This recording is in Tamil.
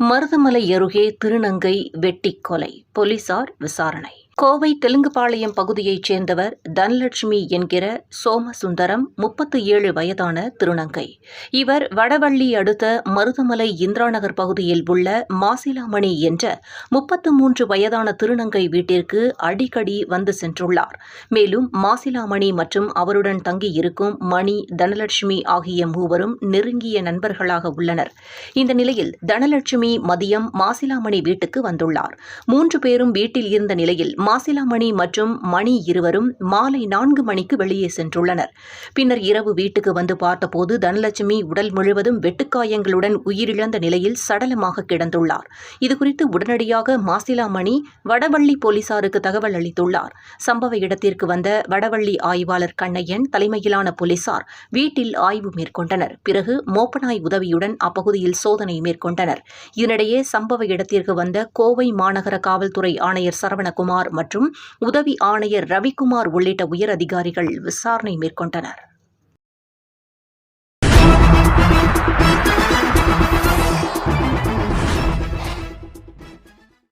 மருதமலை அருகே திருநங்கை வெட்டிக்கொலை போலீசார் விசாரணை. கோவை தெலுங்குபாளையம் பகுதியைச் சேர்ந்தவர் தனலட்சுமி என்கிற சோமசுந்தரம் முப்பத்து ஏழு வயதான திருநங்கை. இவர் வடவள்ளி அடுத்த மருதமலை இந்திராநகர் பகுதியில் உள்ள மாசிலாமணி என்ற முப்பத்து மூன்று வயதான திருநங்கை வீட்டிற்கு அடிக்கடி வந்து சென்றுள்ளார். மேலும் மாசிலாமணி மற்றும் அவருடன் தங்கியிருக்கும் மணி தனலட்சுமி ஆகிய மூவரும் நெருங்கிய நண்பர்களாக உள்ளனர். இந்த நிலையில் தனலட்சுமி மதியம் மாசிலாமணி வீட்டுக்கு வந்துள்ளார். மூன்று பேரும் வீட்டில் இருந்த நிலையில் மாசிலாமணி மற்றும் மணி இருவரும் மாலை நான்கு மணிக்கு வெளியே சென்றுள்ளனர். பின்னர் இரவு வீட்டுக்கு வந்து பார்த்தபோது தனலட்சுமி உடல் முழுவதும் வெட்டுக்காயங்களுடன் உயிரிழந்த நிலையில் சடலமாக கிடந்துள்ளார். இதுகுறித்து உடனடியாக மாசிலாமணி வடவள்ளி போலீசாருக்கு தகவல் அளித்துள்ளார். சம்பவ இடத்திற்கு வந்த வடவள்ளி ஆய்வாளர் கண்ணையன் தலைமையிலான போலீசார் வீட்டில் ஆய்வு மேற்கொண்டனர். பிறகு மோப்பனாய் உதவியுடன் அப்பகுதியில் சோதனை மேற்கொண்டனர். இதனிடையே சம்பவ இடத்திற்கு வந்த கோவை மாநகர காவல்துறை ஆணையர் சரவணகுமார் மற்றும் உதவி ஆணையர் ரவிக்குமார் உள்ளிட்ட உயர் அதிகாரிகள் விசாரணை மேற்கொண்டனர்.